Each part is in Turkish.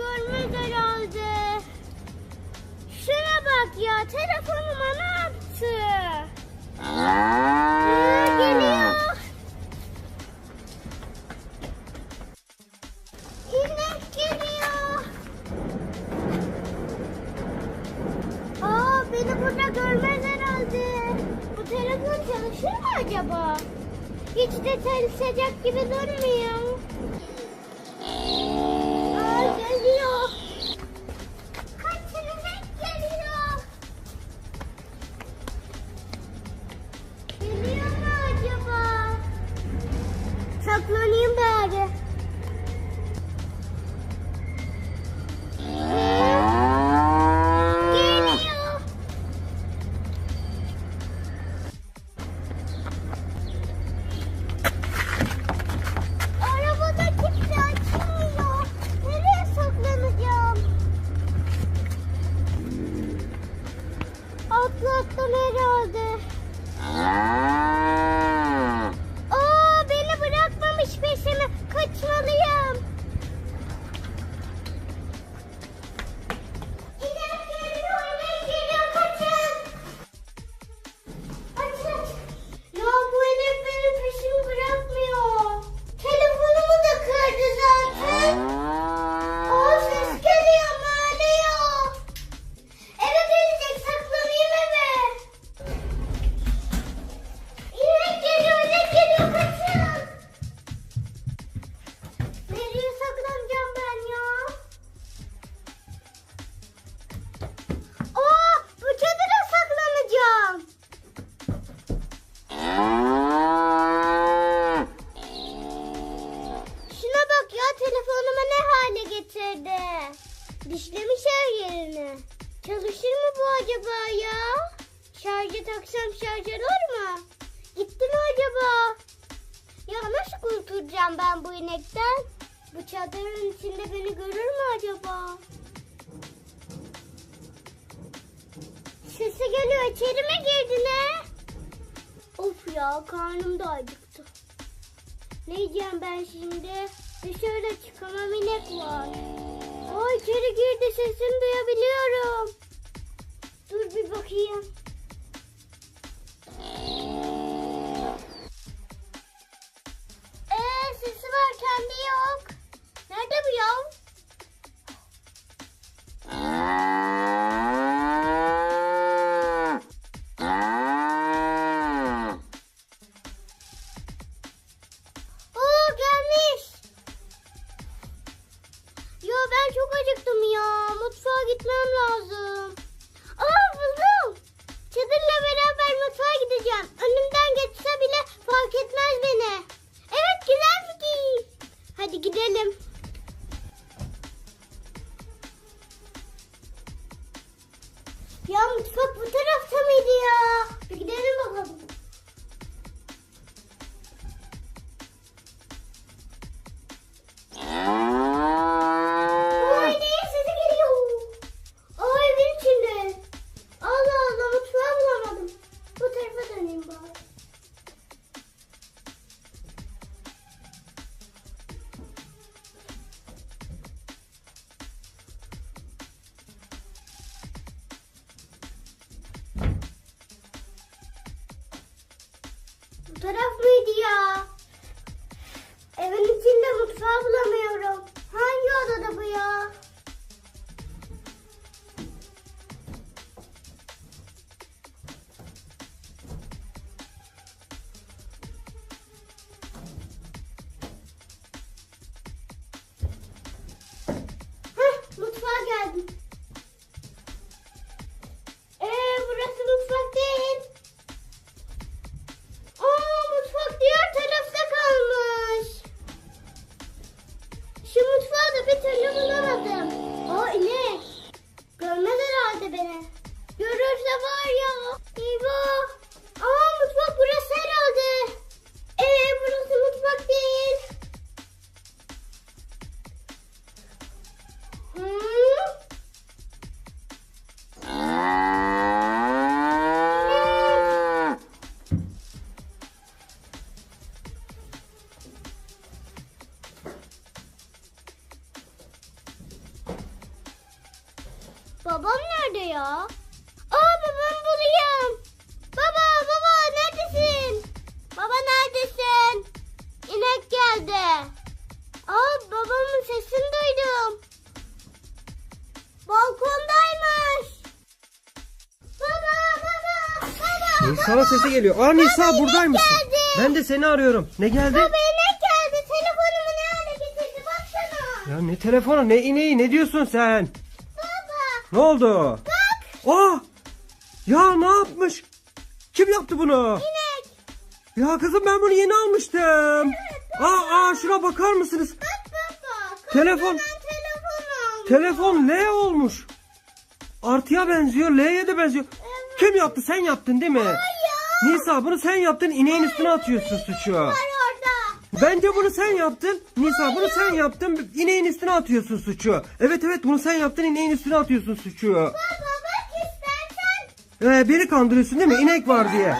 görmüş herhalde. Şuna bak ya telefonuma ne yaptı? Ee, geliyor. İnek geliyor. Aa beni burada görmez herhalde. Bu telefon çalışır mı acaba? Hiç de çalışacak gibi durmuyor. Atlattım herhalde. Aa Şarja taksam şarj olur mu? Gitti mi acaba? Ya nasıl kurtulacağım ben bu inekten? Bu çadırın içinde beni görür mü acaba? Sesi geliyor içeri mi girdi ne? Of ya karnım da acıktı. Ne yiyeceğim ben şimdi? Dışarıda çıkamam inek var. Aa içeri girdi sesini duyabiliyorum. Dur bir bakayım. Ben çok acıktım ya. Mutfağa gitmem lazım. Aa buldum. Çadırla beraber mutfağa gideceğim. Önümden geçse bile fark etmez beni. Evet güzel fikir. Hadi gidelim. Ya mutfak bu tarafta mıydı ya? Bir gidelim bakalım. Taraf mıydı ya? Evin içinde mutfağı bulamıyorum. Hangi odada bu ya? Heh, mutfağa geldim. Babam nerede ya? Aa babam bulayım. Baba baba neredesin? Baba neredesin? İnek geldi. Aa babamın sesini duydum. Balkondaymış. Baba baba baba. Nisa'nın sesi geliyor. Aa Nisa buradaymışsın. Geldi. Ben de seni arıyorum. Ne geldi? Baba inek geldi. Telefonumu ne hale getirdi baksana. Ya ne telefonu ne ineği ne diyorsun sen? Ne oldu? bak Aa! Ya ne yapmış? Kim yaptı bunu? inek. Ya kızım ben bunu yeni almıştım. Aa, aa şuna bakar mısınız? Bak baba. Telefon. Telefon. Telefon L olmuş. Artıya benziyor, L'ye de benziyor. Kim yaptı? Sen yaptın değil mi? Nisa bunu sen yaptın, ineğin üstüne atıyorsun suçu. Orada. Bence bunu sen yaptın. Nisa bunu sen yaptın, ineğin üstüne atıyorsun suçu. Evet evet bunu sen yaptın, ineğin üstüne atıyorsun suçu. Baba bak istersen. Ee, beni kandırıyorsun değil mi? İnek var diye.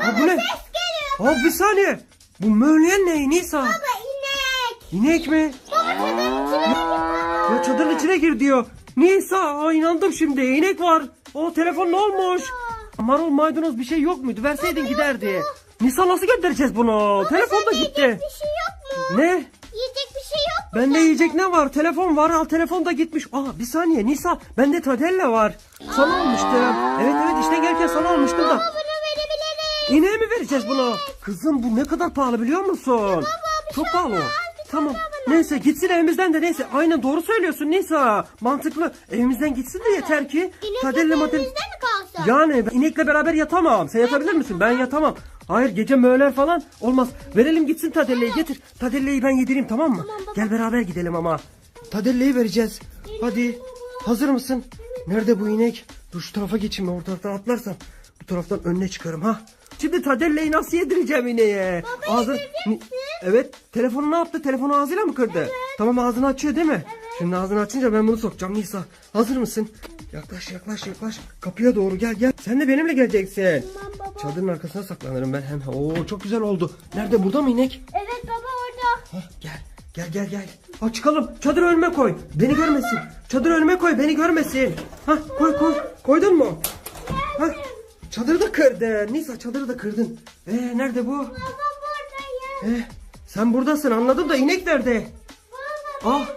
Ha, bu ne? Ses geliyor. Aa, bir saniye. Bu mövleyen ne Nisa? Baba inek. İnek mi? Baba çadırın içine gir baba. Ya çadırın içine gir diyor. Nisa aa, inandım şimdi. İnek var. O telefon ne olmuş? Marul maydanoz bir şey yok muydu? Verseydin giderdi. Nisa nasıl göndereceğiz bunu? Telefon da Sende gitti. Yiyecek bir şey yok mu? Ne? Yiyecek bir şey yok mu? Bende yiyecek ne var? Telefon var. Al telefon da gitmiş. Aa bir saniye Nisa. Bende Tadella var. Sana almıştım. Evet evet işte gelirken sana almıştım da. Bunu verebiliriz. İneğe mi vereceğiz bunu? Kızım bu ne kadar pahalı biliyor musun? Çok pahalı o. Tamam. Neyse gitsin evimizden de neyse. Aynen doğru söylüyorsun Nisa. Mantıklı. Evimizden gitsin de yeter ki. İnek Tadelle elimizde madelle. mi kalsa? Yani ben inekle beraber yatamam. Sen yatabilir misin? Ben yatamam. Hayır gece möğler falan olmaz. Verelim gitsin Tadelle'yi getir. Tadelle'yi ben yedireyim tamam mı? Tamam baba. Gel beraber gidelim ama. Tadelle'yi vereceğiz. Hadi. Hazır mısın? Nerede bu inek? Dur şu tarafa geçeyim. O taraftan atlarsam. Bu taraftan önüne çıkarım ha. Şimdi Tadelle'yi nasıl yedireceğim ineğe? Baba, Ağzı... yedireceksin. Evet. Telefonu ne yaptı? Telefonu ağzıyla mı kırdı? Tamam ağzını açıyor değil mi? Şimdi ağzını açınca ben bunu sokacağım Nisa. Hazır mısın? Yaklaş yaklaş yaklaş. Kapıya doğru gel gel. Sen de benimle geleceksin. Tamam baba. Çadırın arkasına saklanırım ben hem. Oo çok güzel oldu. Nerede burada mı inek? Evet baba orada. Hah, gel. Gel gel gel. Ha çıkalım. Çadır önüme koy. Beni görmesin. Çadır önüme koy. Beni görmesin. Ha koy koy. Koydun mu? Ha. Çadırı da kırdın. Nisa çadırı da kırdın. Ee nerede bu? Baba buradayım. Ee, sen buradasın anladım da inek nerede? Baba Ah.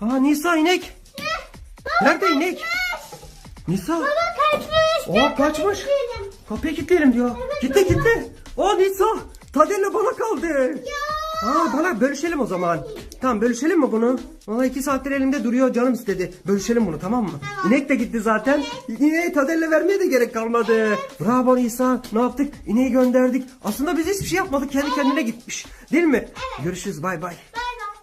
Aa Nisa inek. Baba Nerede inek? Nisa. Baba kaçmış. Aa kaçmış. Kapıyı kilitleyelim diyor. Gitti gitti. Aa Nisa. Tadelle bana kaldı. Ya. Aa bana bölüşelim o zaman. Tamam bölüşelim mi bunu? Valla iki saattir elimde duruyor canım istedi. Bölüşelim bunu tamam mı? İnek de gitti zaten. İneği Tadelle vermeye de gerek kalmadı. Bravo Nisa. Ne yaptık? İneği gönderdik. Aslında biz hiçbir şey yapmadık. Kendi kendine gitmiş. Değil mi? Görüşürüz bay bay.